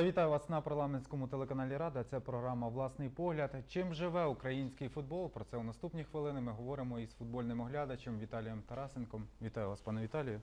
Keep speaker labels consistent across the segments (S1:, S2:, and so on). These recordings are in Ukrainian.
S1: Я вітаю вас на парламентському телеканалі Рада. Це програма Власний погляд. Чим живе український футбол? Про це у наступні хвилини. Ми говоримо із футбольним оглядачем Віталієм Тарасенком. Вітаю вас, пане Віталію.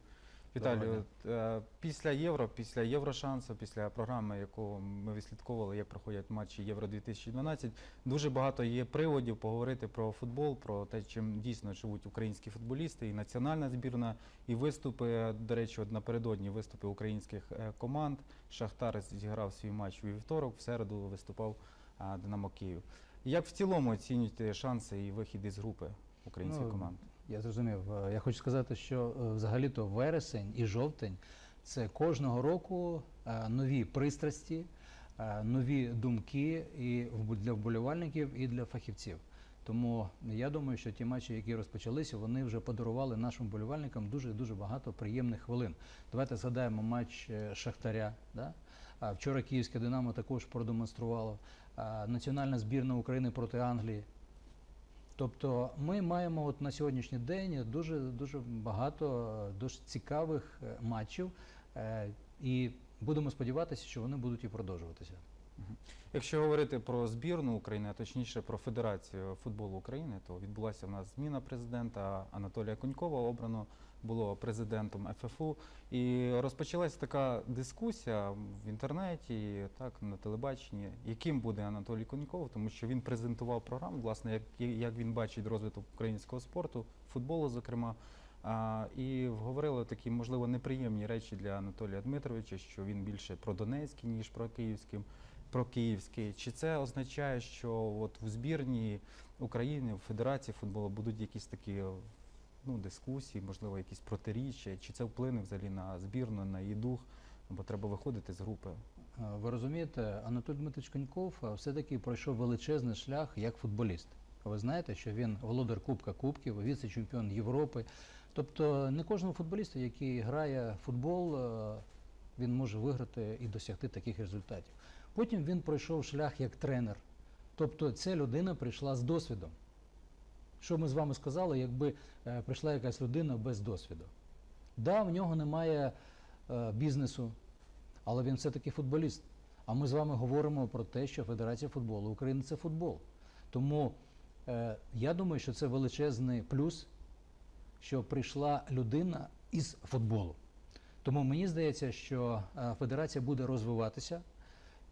S1: Віталію, е, після Євро, після Єврошансу, після програми, яку ми відслідковували, як проходять матчі Євро 2012, дуже багато є приводів поговорити про футбол, про те, чим дійсно живуть українські футболісти, і національна збірна, і виступи. До речі, от напередодні виступи українських е, команд. Шахтар зіграв свій матч у вівторок, в середу виступав а, Динамо Київ. Як в цілому оцінюєте шанси і вихід із групи українських
S2: Ну,
S1: команд?
S2: Я зрозумів. Е, Я хочу сказати, що е, взагалі-то вересень і жовтень це кожного року е, нові пристрасті, нові думки і для вболівальників, і для фахівців. Тому я думаю, що ті матчі, які розпочалися, вони вже подарували нашим вболівальникам дуже дуже багато приємних хвилин. Давайте згадаємо матч Шахтаря. Да? Вчора Київське Динамо також продемонструвало. Національна збірна України проти Англії. Тобто ми маємо от на сьогоднішній день дуже дуже багато е, дуже цікавих е, матчів, е, і будемо сподіватися, що вони будуть і продовжуватися.
S1: Якщо говорити про збірну України, а точніше про Федерацію футболу України, то відбулася в нас зміна президента Анатолія Конькова, обрано було президентом ФФУ. І розпочалася така дискусія в інтернеті, так на телебаченні, яким буде Анатолій Коньков, тому що він презентував програму, власне, як, як він бачить розвиток українського спорту, футболу, зокрема. А, і говорили такі, можливо, неприємні речі для Анатолія Дмитровича, що він більше про Донецький, ніж про Київський про київський. Чи це означає, що от в збірні України, в Федерації футболу будуть якісь такі ну, дискусії, можливо, якісь протиріччя? Чи це вплине взагалі на збірну, на її дух? Бо треба виходити з групи.
S2: Е, Ви розумієте, Анатолій Дмитрович Коньков е, все-таки пройшов величезний шлях як футболіст. Ви знаєте, що він володар Кубка Кубків, віце-чемпіон Європи. Тобто не кожному футболісту, який грає в футбол, е, він може виграти і досягти таких результатів. Потім він пройшов шлях як тренер. Тобто ця людина прийшла з досвідом. Що ми з вами сказали, якби е, прийшла якась людина без досвіду? Да, в нього немає е, бізнесу, але він все-таки футболіст. А ми з вами говоримо про те, що Федерація футболу України це футбол. Тому е, я думаю, що це величезний плюс, що прийшла людина із футболу. Тому мені здається, що федерація буде розвиватися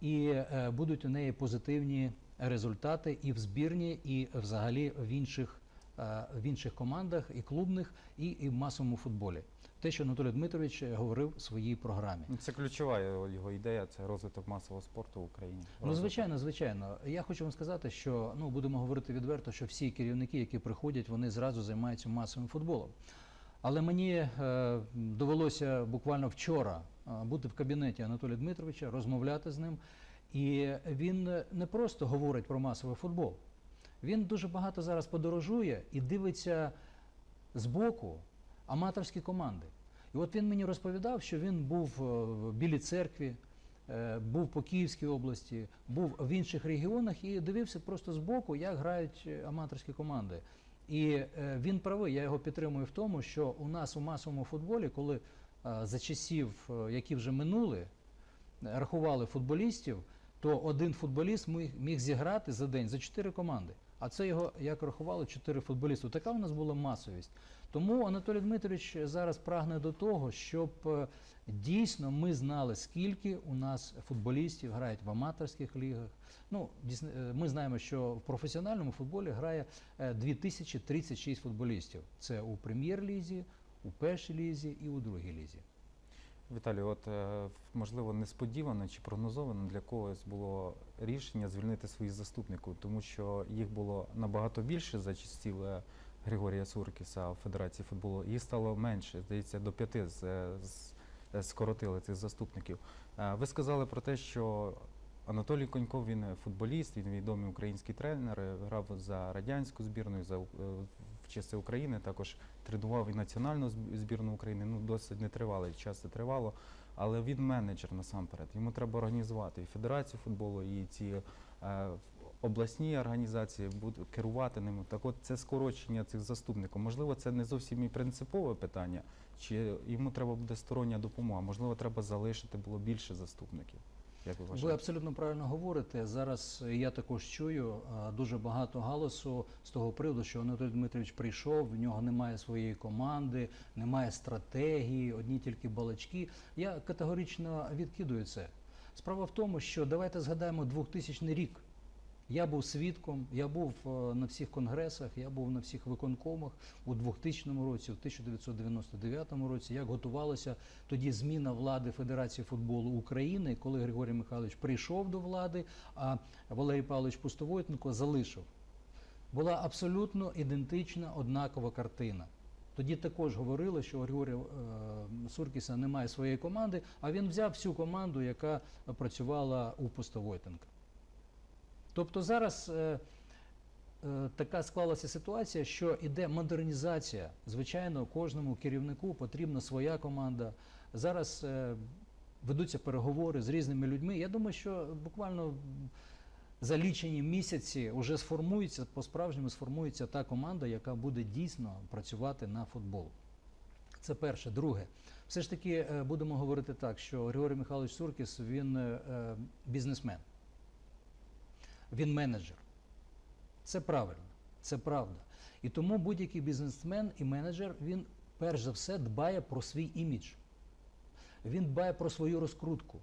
S2: і будуть у неї позитивні результати і в збірні, і взагалі в інших, е, в інших командах, і клубних, і, і в масовому футболі. Те, що Анатолій Дмитрович е, говорив в своїй програмі.
S1: Ну, Це ключова його ідея, це розвиток масового спорту в Україні.
S2: Ну, звичайно, звичайно. Я хочу вам сказати, що ну будемо говорити відверто, що всі керівники, які приходять, вони зразу займаються масовим футболом. Але мені е, довелося буквально вчора е, бути в кабінеті Анатолія Дмитровича, розмовляти з ним. І він не просто говорить про масовий футбол. Він дуже багато зараз подорожує і дивиться збоку аматорські команди. І от він мені розповідав, що він був е, в Білій церкві, е, був по Київській області, був в інших регіонах і дивився просто збоку, як грають е, аматорські команди. І він правий, я його підтримую в тому, що у нас у масовому футболі, коли за часів, які вже минули, рахували футболістів, то один футболіст міг, зіграти за день за чотири команди. А це його, як рахували, чотири футболісти. Така у нас була масовість. Тому Анатолій Дмитрович зараз прагне до того, щоб е, дійсно ми знали, скільки у нас футболістів грають в аматорських лігах. Ну, е, ми знаємо, що в професіональному футболі грає е, 2036 футболістів. Це у прем'єр-лізі, у першій лізі і у другій лізі.
S1: Віталій, от е, можливо несподівано чи прогнозовано для когось було рішення звільнити своїх заступників, тому що їх було набагато більше за часів е, Григорія Суркіса в Федерації футболу. Їх стало менше, здається, до п'яти з, е, скоротили цих заступників. Ви сказали про те, що Анатолій Коньков він футболіст, він відомий український тренер, грав за радянську збірну, за в часи України також тренував і національну збірну України. Ну досить нетривалий час це тривало. Але він менеджер насамперед. Йому треба організувати і федерацію футболу, і ці е, обласні організації будуть керувати ними. Так от це скорочення цих заступників. Можливо, це не зовсім і принципове питання, чи йому треба буде стороння допомога. Можливо, треба залишити було більше заступників. Як ви
S2: Ви абсолютно правильно говорите. Зараз я також чую дуже багато галасу з того приводу, що Анатолій Дмитрович прийшов, в нього немає своєї команди, немає стратегії, одні тільки балачки. Я категорично відкидую це. Справа в тому, що давайте згадаємо 2000 рік. Я був свідком, я був е, на всіх конгресах, я був на всіх виконкомах у 2000 році, у 1999 році. Як готувалася тоді зміна влади Федерації футболу України, коли Григорій Михайлович прийшов до влади, а Валерій Павлович Пустовойтенко залишив. Була абсолютно ідентична однакова картина. Тоді також говорили, що Григорія е, Суркіса немає своєї команди, а він взяв всю команду, яка працювала у Пустовойтенка. Тобто зараз е, е, така склалася ситуація, що іде модернізація. Звичайно, кожному керівнику потрібна своя команда. Зараз е, ведуться переговори з різними людьми. Я думаю, що буквально за лічені місяці вже сформується, по-справжньому сформується та команда, яка буде дійсно працювати на футбол. Це перше. Друге, все ж таки е, будемо говорити так, що Григорій Михайлович Суркіс він е, е, бізнесмен, він менеджер. Це правильно, це правда. І тому будь-який бізнесмен і менеджер він перш за все дбає про свій імідж. Він дбає про свою розкрутку.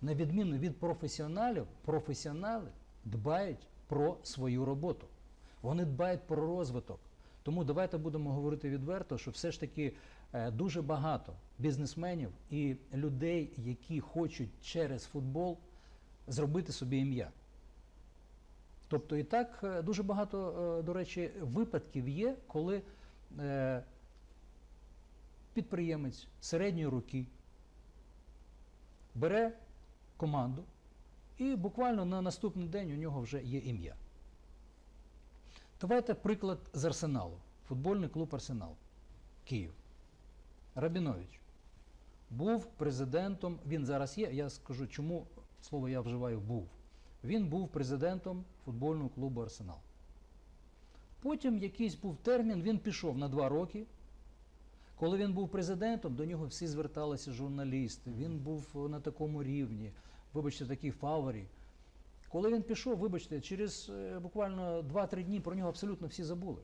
S2: На відміну від професіоналів, професіонали дбають про свою роботу. Вони дбають про розвиток. Тому давайте будемо говорити відверто, що все ж таки е, дуже багато бізнесменів і людей, які хочуть через футбол зробити собі ім'я. Тобто і так е, дуже багато, е, до речі, випадків є, коли е, підприємець середньої руки бере команду, і буквально на наступний день у нього вже є ім'я. Давайте приклад з Арсеналу. Футбольний клуб Арсенал Київ. Рабінович був президентом, він зараз є, я скажу, чому слово я вживаю був. Він був президентом футбольного клубу Арсенал. Потім якийсь був термін, він пішов на два роки. Коли він був президентом, до нього всі зверталися журналісти. Він був на такому рівні, вибачте, такий фаворі. Коли він пішов, вибачте, через е, буквально 2-3 дні про нього абсолютно всі забули.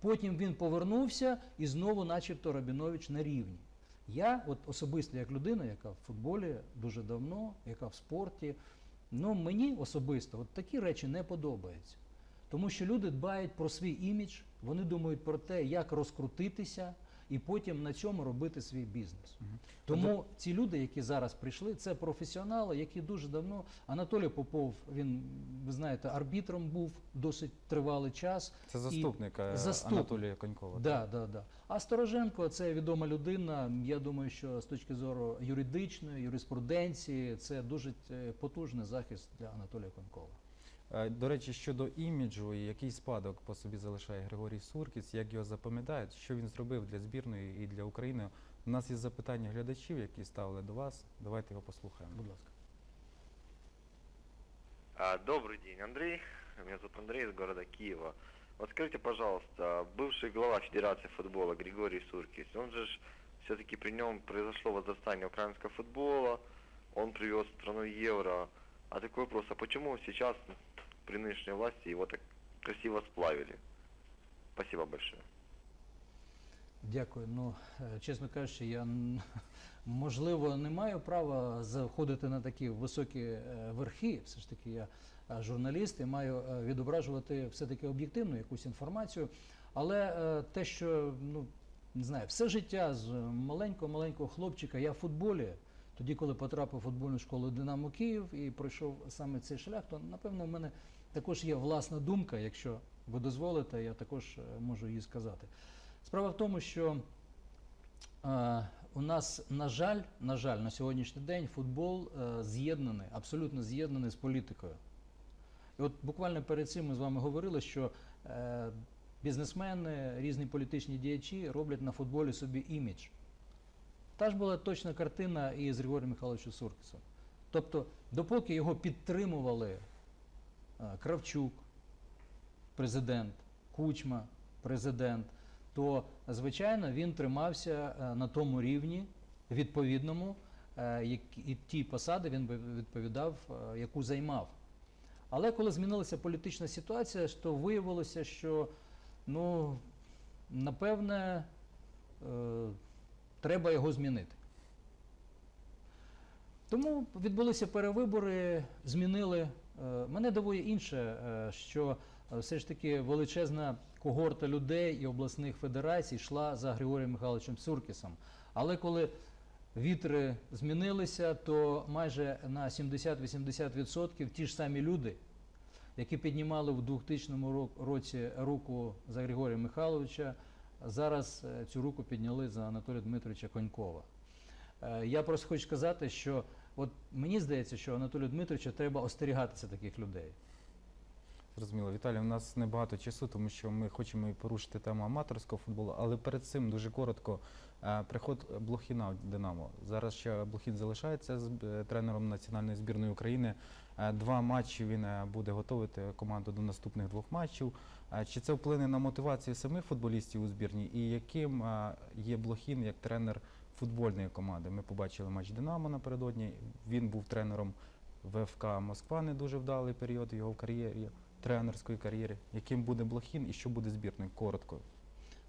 S2: Потім він повернувся і знову, начебто, Рабінович на рівні. Я, от особисто як людина, яка в футболі дуже давно, яка в спорті, ну мені особисто от такі речі не подобаються. Тому що люди дбають про свій імідж, вони думають про те, як розкрутитися і потім на цьому робити свій бізнес. Тому ці люди, які зараз прийшли, це професіонали, які дуже давно. Анатолій Попов, він, ви знаєте, арбітром був досить тривалий час.
S1: Це заступник, е,
S2: заступник.
S1: Анатолія Конькова.
S2: Да, да, да. А Стороженко це відома людина. Я думаю, що з точки зору юридичної, юриспруденції, це дуже е, потужний захист для Анатолія Конькова.
S1: Е, До речі, щодо іміджу і який спадок по собі залишає Григорій Суркіс, як його запам'ятають, що він зробив для збірної і для України. У нас є запитання глядачів, які ставили до вас. Давайте його послухаємо.
S2: Будь ласка.
S3: Добрый день, Андрей. Меня зовут Андрей из города Киева. Вот скажите, пожалуйста, бывший глава Федерации футбола Григорий Суркис, он же все-таки при нем произошло возрастание украинского футбола, он привез в страну евро. А такой вопрос, а почему сейчас при нынешней власти его так красиво сплавили? Спасибо большое.
S2: Дякую. Ну, е, чесно кажучи, я можливо не маю права заходити на такі високі е, верхи. Все ж таки, я е, журналіст і маю відображувати все-таки об'єктивну якусь інформацію. Але те, що ну не знаю, все життя з маленького маленького хлопчика я в футболі. Тоді, коли потрапив у футбольну школу Динамо Київ і пройшов саме цей шлях, то напевно в мене також є власна думка. Якщо ви дозволите, я також е, можу її сказати. Справа в тому, що е, у нас, на жаль, на жаль, на сьогоднішній день футбол е, з'єднаний, абсолютно з'єднаний з політикою. І от буквально перед цим ми з вами говорили, що е, бізнесмени, різні політичні діячі роблять на футболі собі імідж. Та ж була точна картина і з Григорієм Михайловичем Суркісом. Тобто, допоки його підтримували Кравчук, президент, Кучма, президент, то звичайно він тримався е, на тому рівні відповідному, е, і ті посади він би відповідав, е, яку займав. Але коли змінилася політична ситуація, то виявилося, що ну, напевне е, треба його змінити. Тому відбулися перевибори, змінили. Е, Мене дивує інше, е, що е, все ж таки величезна когорта людей і обласних федерацій йшла за Григорієм Михайловичем Суркісом. Але коли вітри змінилися, то майже на 70-80% ті ж самі люди, які піднімали в 2000 році руку за Григорія Михайловича, зараз цю руку підняли за Анатолія Дмитровича Конькова. Е, Я просто хочу сказати, що от мені здається, що Анатолію Дмитровичу треба остерігатися таких людей.
S1: Зрозуміло, Віталій, у нас небагато часу, тому що ми хочемо і порушити тему аматорського футболу, але перед цим дуже коротко е, приход Блохіна в Динамо. Зараз ще Блохін залишається з е, тренером національної збірної України. Два матчі він буде готувати команду до наступних двох матчів. Чи це вплине на мотивацію самих футболістів у збірні? І яким є Блохін як тренер футбольної команди? Ми побачили матч Динамо напередодні. Він був тренером ВФК Москва не дуже вдалий період його в кар'єрі тренерської кар'єри, яким буде Блохін і що буде збірною? Коротко.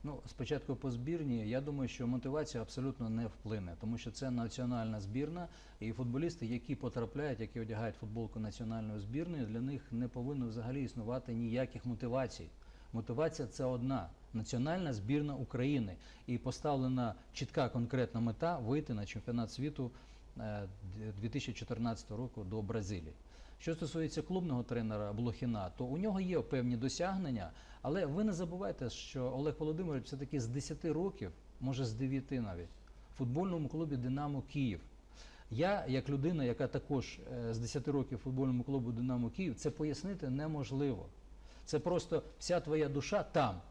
S2: Ну, спочатку по збірні, я думаю, що мотивація абсолютно не вплине, тому що це національна збірна, і футболісти, які потрапляють, які одягають футболку національної збірної, для них не повинно взагалі існувати ніяких мотивацій. Мотивація це одна національна збірна України. І поставлена чітка конкретна мета вийти на чемпіонат світу е, 2014 року до Бразилії. Що стосується клубного тренера Блохіна, то у нього є певні досягнення, але ви не забувайте, що Олег Володимирович все-таки з 10 років, може з 9 навіть, в футбольному клубі Динамо Київ. Я, як людина, яка також е, з 10 років в футбольному клубу Динамо Київ, це пояснити неможливо. Це просто вся твоя душа там.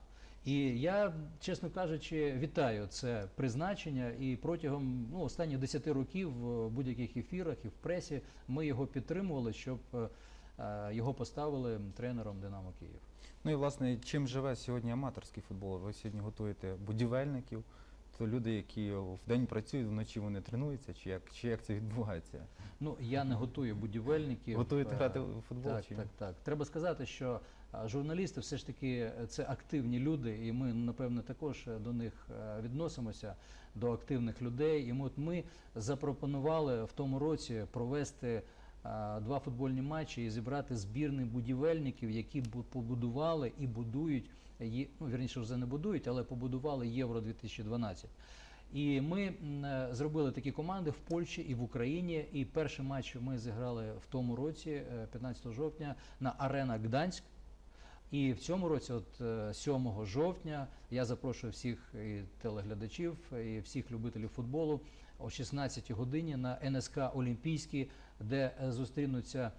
S2: І я, чесно кажучи, вітаю це призначення. І протягом ну, останніх 10 років в будь-яких ефірах і в пресі ми його підтримували, щоб е, е, його поставили тренером Динамо Київ.
S1: Ну і власне, чим живе сьогодні аматорський футбол? Ви сьогодні готуєте будівельників, то люди, які в день працюють, вночі вони тренуються, чи як, чи як це відбувається?
S2: Ну я не готую будівельників.
S1: Готуєте
S2: Е,
S1: грати в футбол?
S2: Так,
S1: чи
S2: так, так. Треба сказати, що журналісти все ж таки е, це активні люди, і ми, напевно, також е, до них е, відносимося, до активних людей. І ми, от ми запропонували в тому році провести два футбольні матчі і зібрати збірний будівельників, які бу- побудували і будують, ну, вірніше вже не будують, але побудували Євро 2012. І ми е, зробили такі команди в Польщі і в Україні. І перший матч ми зіграли в тому році, е, 15 жовтня, на Арена Гданськ. І в цьому році, от е, 7 жовтня, я запрошую всіх і телеглядачів, і всіх любителів футболу о 16 годині на НСК Олімпійський, де е, зустрінуться е,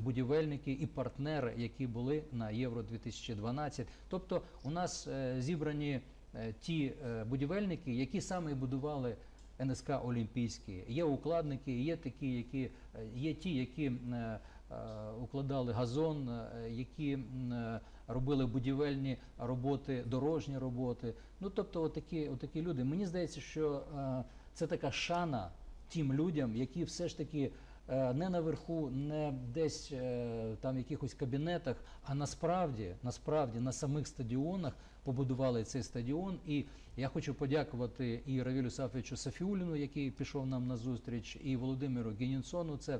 S2: будівельники і партнери, які були на Євро 2012. Тобто у нас е, зібрані е, ті е, будівельники, які саме будували НСК Олімпійський. Є укладники, є такі, які е, є ті, які е, е, укладали газон, е, які е, робили будівельні роботи, дорожні роботи. Ну тобто, отакі, отакі люди. Мені здається, що е, це така шана тим людям, які все ж таки. Е, Не наверху, не десь е, там в якихось кабінетах, а насправді, насправді на самих стадіонах побудували цей стадіон. І я хочу подякувати і Равілю Сафовичу Сафіуліну, який пішов нам на зустріч, і Володимиру Генінсону, це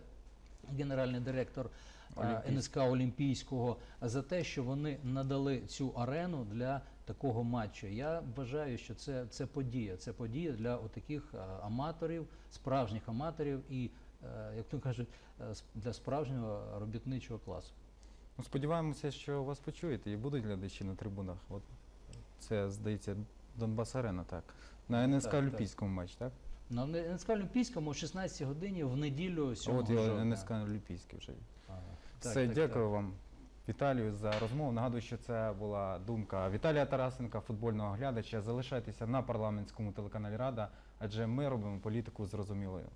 S2: генеральний директор е,
S1: Олімпійський.
S2: НСК Олімпійського, за те, що вони надали цю арену для такого матчу. Я вважаю, що це, це подія. Це подія для отаких е, аматорів, справжніх аматорів і, як то кажуть, е, для справжнього робітничого класу.
S1: Ну, сподіваємося, що вас почуєте і будуть глядачі на трибунах. От це, здається, Донбас Арена, так. На НСК
S2: Так, так.
S1: Олімпійському матч, так?
S2: На НСК Олімпійському о 16 годині в неділю 7
S1: От і. НСК Олімпійський вже.
S2: Ага.
S1: Все,
S2: Так, так,
S1: дякую
S2: так.
S1: вам, Віталію, за розмову. Нагадую, що це була думка Віталія Тарасенка, футбольного глядача. Залишайтеся на парламентському телеканалі Рада, адже ми робимо політику зрозумілою.